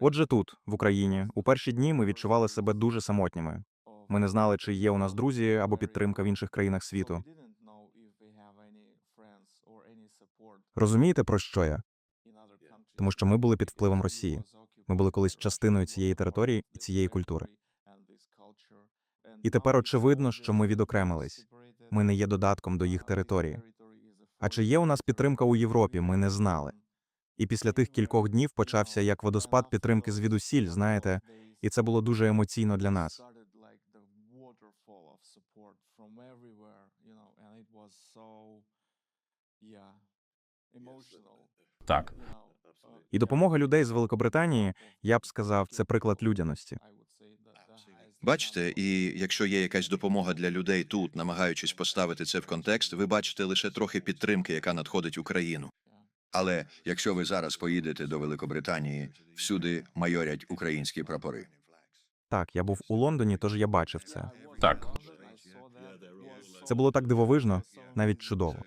Отже, тут, в Україні, у перші дні ми відчували себе дуже самотніми. Ми не знали, чи є у нас друзі або підтримка в інших країнах світу. Розумієте, про що я? Тому що ми були під впливом Росії. Ми були колись частиною цієї території і цієї культури. І тепер очевидно, що ми відокремились. Ми не є додатком до їх території. А чи є у нас підтримка у Європі? Ми не знали. І після тих кількох днів почався як водоспад підтримки звідусіль, знаєте, і це було дуже емоційно для нас. Так. І допомога людей з Великобританії, я б сказав, це приклад людяності. Бачите, і якщо є якась допомога для людей тут, намагаючись поставити це в контекст, ви бачите лише трохи підтримки, яка надходить в країну. Але якщо ви зараз поїдете до Великобританії, всюди майорять українські прапори. Так, я був у Лондоні, тож я бачив це. Так. Це було так дивовижно, навіть чудово.